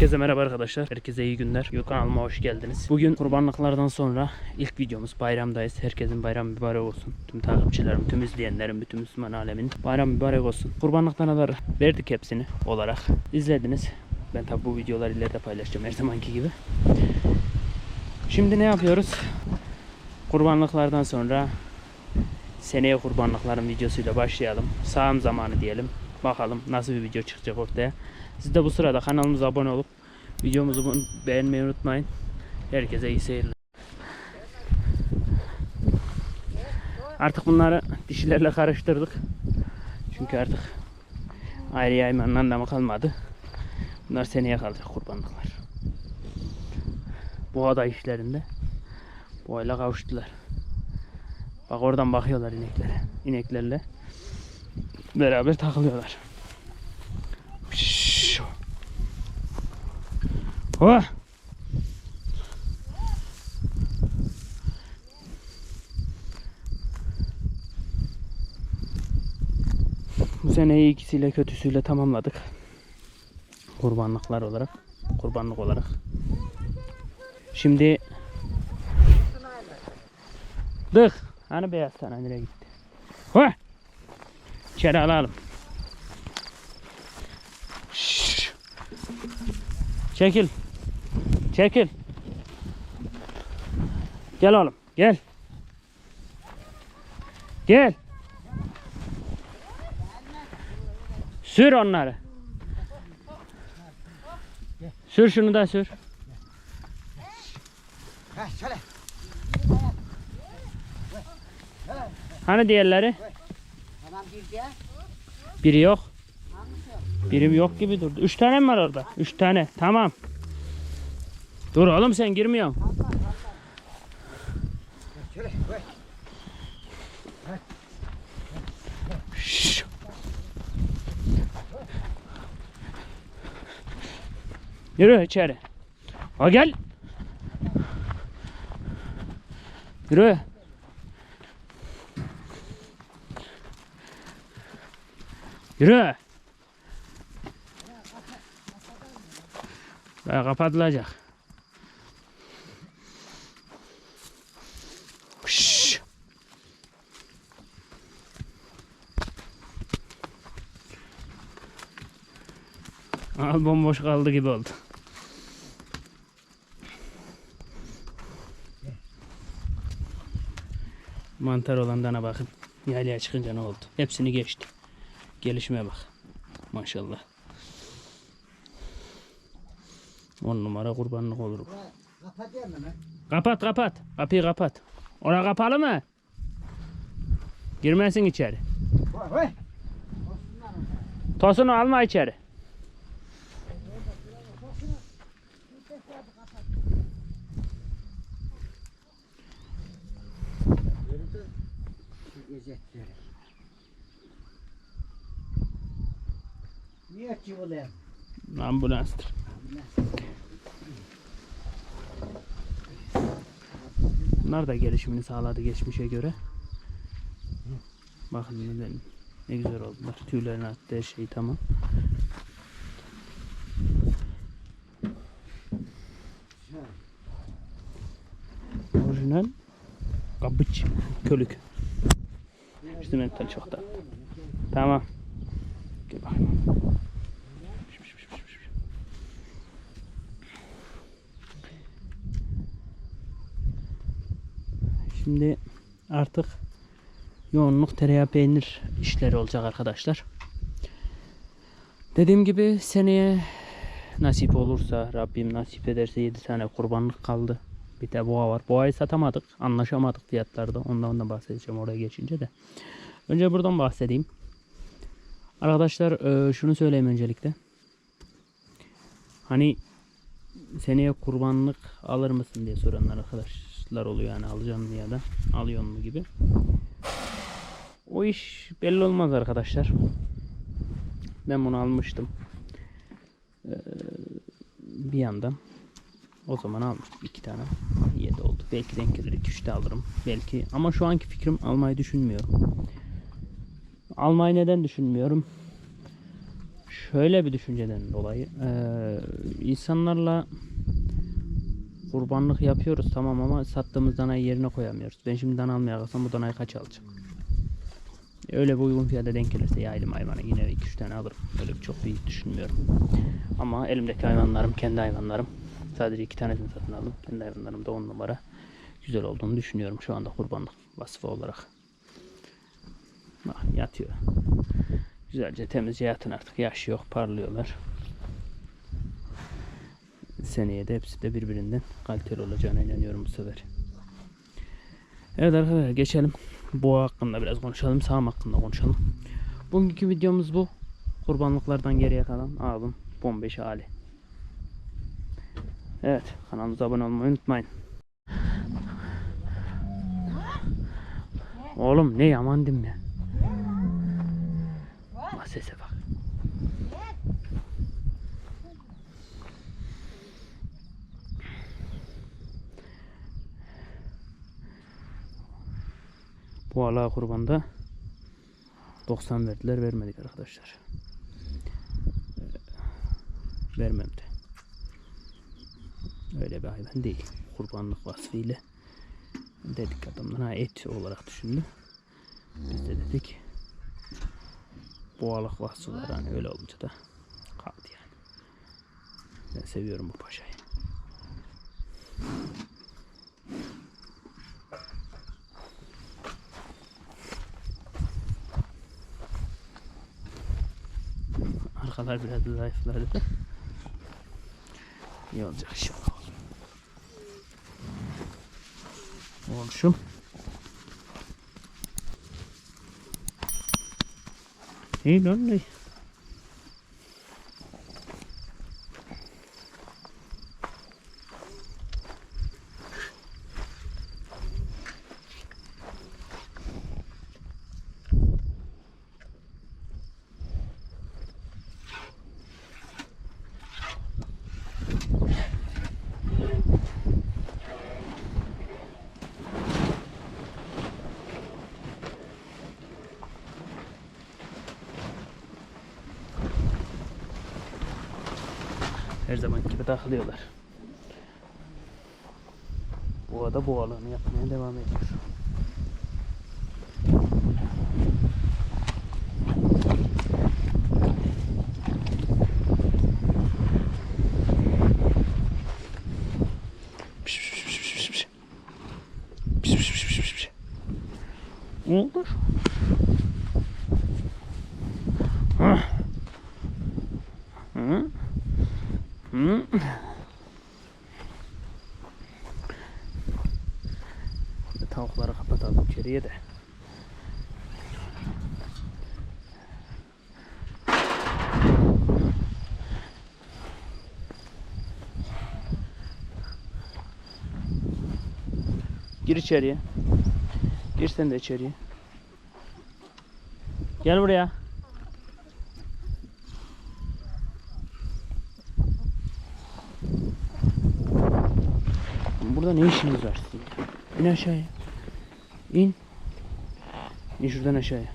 Herkese merhaba arkadaşlar. Herkese iyi günler. Yok kanalıma hoş geldiniz. Bugün kurbanlıklardan sonra ilk videomuz bayramdayız. Herkesin bayram mübarek olsun. Tüm takipçilerim, tüm izleyenlerim, bütün Müslüman alemin bayram mübarek olsun. Kurbanlık danaları verdik hepsini olarak. İzlediniz. Ben tabi bu videoları ileride paylaşacağım her zamanki gibi. Şimdi ne yapıyoruz? Kurbanlıklardan sonra seneye kurbanlıkların videosuyla başlayalım. Sağım zamanı diyelim. Bakalım nasıl bir video çıkacak ortaya. Siz de bu sırada kanalımıza abone olup videomuzu beğenmeyi unutmayın. Herkese iyi seyirler. Artık bunları dişilerle karıştırdık. Çünkü artık ayrı yaymanın anlamı kalmadı. Bunlar seneye kalacak kurbanlıklar. Boğada işlerinde boğayla kavuştular. Bak oradan bakıyorlar ineklere. İneklerle beraber takılıyorlar. Oh. Bu seneyi ikisiyle kötüsüyle tamamladık. Kurbanlıklar olarak. Kurbanlık olarak. Şimdi Dık. Hani beyaz tane nereye gitti? Ho! İçeri alalım. Şşş. Çekil. Çekil. Gel oğlum. Gel. Gel. Sür onları. Sür şunu da sür. Hani diğerleri? Biri yok. Birim yok gibi durdu. Üç tane mi var orada? Üç tane. Tamam. Dur oğlum sen girmiyorsun. Şşş. Yürü içeri. Ha gel. Yürü. Yürü. Böyle kapatılacak. Şşş. Al bomboş kaldı gibi oldu. Mantar olandan bakın. Yaylaya çıkınca ne oldu? Hepsini geçti. Gelişime bak. Maşallah. On numara kurbanlık olur. bu. Kapatayım mı? Kapat kapat. Kapıyı kapat. Ora kapalı mı? Girmesin içeri. Tosunu alma içeri. Şu Niye çiviler? Ambulanstır. Bunlar da gelişimini sağladı geçmişe göre. Bakın ne, ne güzel oldular. Tüylerini attı her şey tamam. Orijinal kabıç kölük. İşte mental çok tatlı. Tamam. Gel bakayım. Şimdi artık yoğunluk tereyağı peynir işleri olacak arkadaşlar. Dediğim gibi seneye nasip olursa Rabbim nasip ederse 7 tane kurbanlık kaldı. Bir de boğa var. Boğayı satamadık. Anlaşamadık fiyatlarda. Ondan da bahsedeceğim oraya geçince de. Önce buradan bahsedeyim. Arkadaşlar e, şunu söyleyeyim öncelikle. Hani seneye kurbanlık alır mısın diye soranlar arkadaşlar oluyor yani alacağım ya da alıyor mu gibi. O iş belli olmaz arkadaşlar. Ben bunu almıştım. Ee, bir yandan o zaman almıştım iki tane. Yedi oldu. Belki denk gelir iki üç de alırım. Belki ama şu anki fikrim almayı düşünmüyorum. Almayı neden düşünmüyorum? Şöyle bir düşünceden dolayı eee, insanlarla kurbanlık yapıyoruz tamam ama sattığımız danayı yerine koyamıyoruz. Ben şimdi dana almaya kalksam bu danayı kaç alacağım? Öyle bir uygun fiyata denk gelirse yaylım hayvanı yine 2-3 tane alırım. Öyle çok büyük düşünmüyorum. Ama elimdeki hayvanlarım kendi hayvanlarım. Sadece iki tanesini satın aldım. Kendi hayvanlarım da 10 numara. Güzel olduğunu düşünüyorum şu anda kurbanlık vasfı olarak. Bak yatıyor. Güzelce temizce yatın artık. Yaş yok parlıyorlar. Seneye de hepsi de birbirinden kaliteli olacağına inanıyorum bu sefer. Evet arkadaşlar geçelim. Boğa hakkında biraz konuşalım. Sağım hakkında konuşalım. Bugünkü videomuz bu. Kurbanlıklardan geriye kalan abim bombeş hali. Evet kanalımıza abone olmayı unutmayın. Oğlum ne yamandım ya. Bak sese bak. Bu ala kurbanda 90 verdiler vermedik arkadaşlar. Ee, Vermem de. Öyle bir hayvan değil. Kurbanlık vasfıyla dedik adamlar ha et olarak düşündü. Biz de dedik boğalık var hani öyle olunca da kaldı yani. Ben seviyorum bu paşayı. Arkalar biraz da zayıfladı. İyi olacak inşallah. Oluşum. İyi lan ne? Her zaman gibi takılıyorlar. Bu ada bu alanı yapmaya devam ediyor. Ne içeriye de. Gir içeriye. Gir sen de içeriye. Gel buraya. Burada ne işiniz var sizin? İn aşağıya. İn. İn şuradan aşağıya.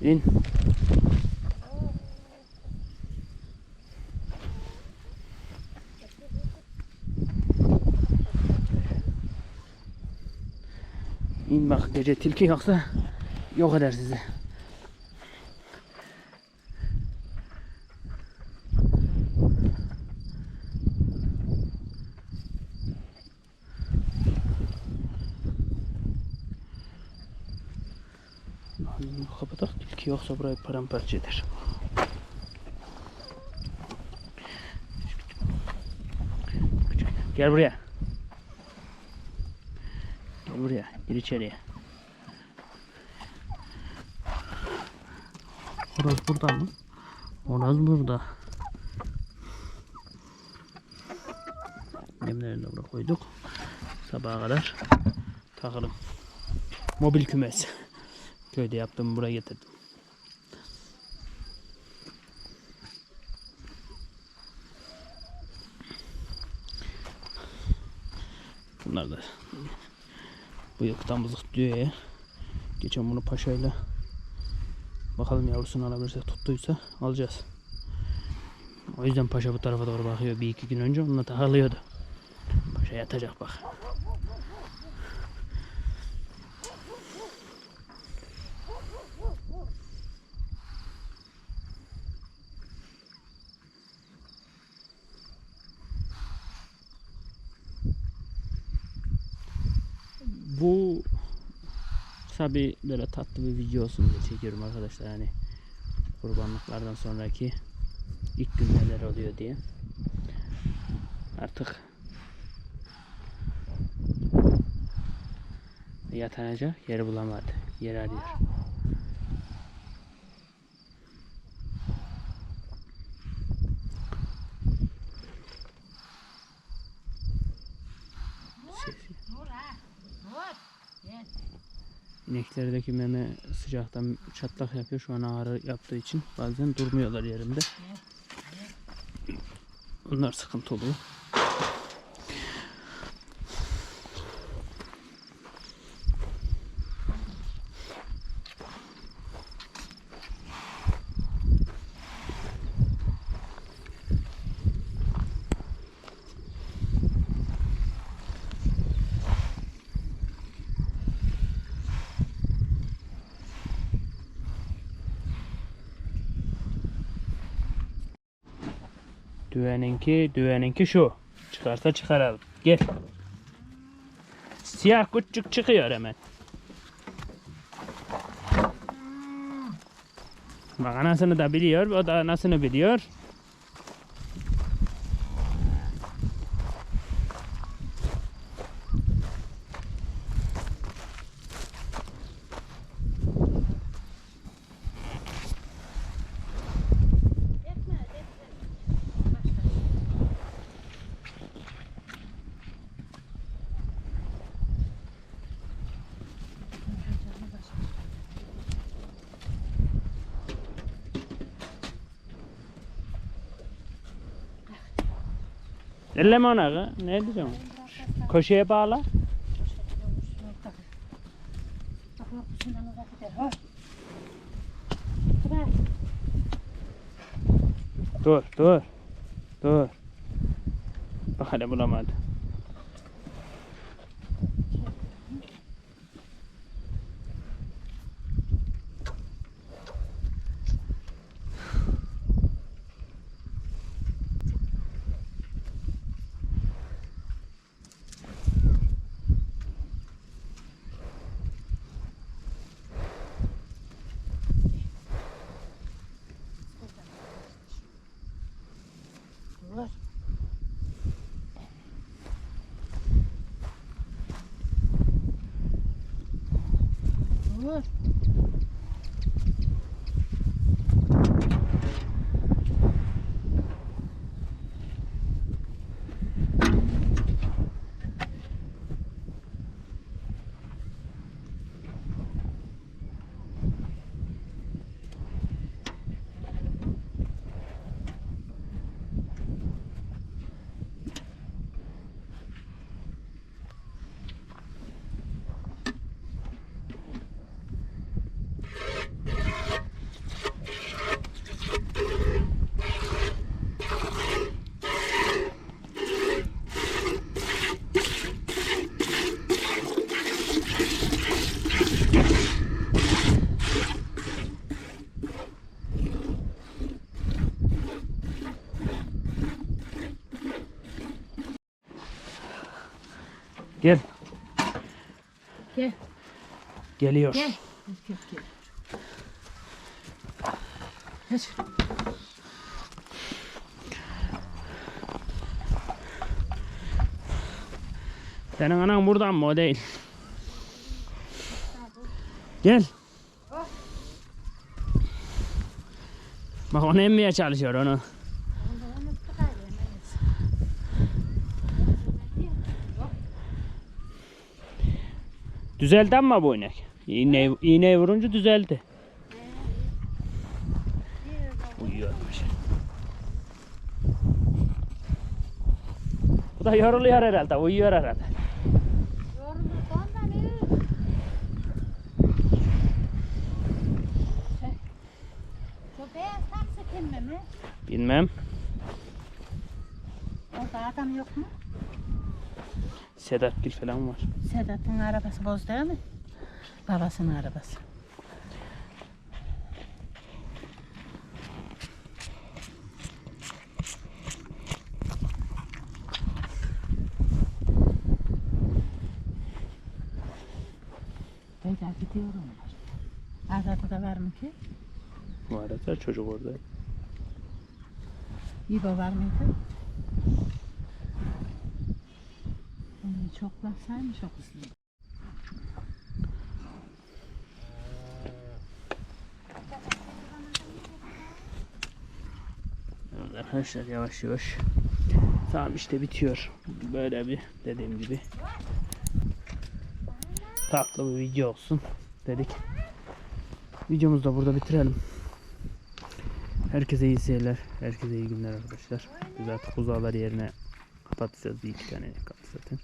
İn. İn bak gece tilki yoksa yok eder sizi. Ağzını kapatak tilki yoksa burayı paramparça eder. Gel buraya. Gel buraya. Gir içeriye. Horoz burada mı? Horoz burada. Yemlerini de buraya koyduk. Sabaha kadar takalım. Mobil kümes. Köyde yaptım buraya getirdim. Bunlar da bu yıl damızlık diyor ya. Geçen bunu paşayla bakalım yavrusunu alabilirsek tuttuysa alacağız. O yüzden paşa bu tarafa doğru bakıyor. Bir iki gün önce onunla takılıyordu. Paşa yatacak bak. Bu kısa bir böyle tatlı bir video olsun diye çekiyorum arkadaşlar hani kurbanlıklardan sonraki ilk gün neler oluyor diye. Artık yatanacak yer bulamadı. Yer arıyor. İneklerdeki meme sıcaktan çatlak yapıyor. Şu an ağrı yaptığı için bazen durmuyorlar yerinde. Onlar sıkıntı oluyor. Düveninki, düveninki şu. Çıkarsa çıkaralım. Gel. Siyah küçük çıkıyor hemen. Bak anasını da biliyor, o da anasını biliyor. Elleme ona. Ne diyeceğim? Köşeye bağla. Dur, dur. Dur. Bak hele bulamadı. Dur. Gel. Gel. Geliyor. Gel. Gel gel. Geç. Senin anan buradan mı o değil? Gel. Bak onu emmeye çalışıyor onu. Düzeldi ama bu inek. İğneyi, iğneyi vurunca düzeldi. Uyuyormuş. Bu da yoruluyor herhalde. Uyuyor herhalde. Bilmem. Orada adam yok mu? Sedat Gül falan var. Sedat'ın arabası boz değil mi? Babasının arabası. Beyler gidiyorum. Arkada da var mı ki? Bu arada çocuk orada. İbo var mıydı? O kızını. Evet arkadaşlar yavaş yavaş. Tamam işte bitiyor. Böyle bir dediğim gibi tatlı bir video olsun dedik. Videomuzu da burada bitirelim. Herkese iyi seyirler. Herkese iyi günler arkadaşlar. Biz artık uzağlar yerine kapatacağız. Bir iki tane kaldı zaten.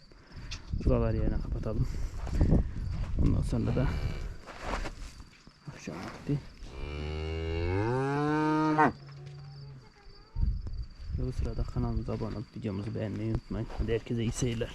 Uzağlar yerine kapatalım. Ondan sonra da akşam vakti bu sırada kanalımıza abone olup videomuzu beğenmeyi unutmayın. Hadi herkese iyi seyirler.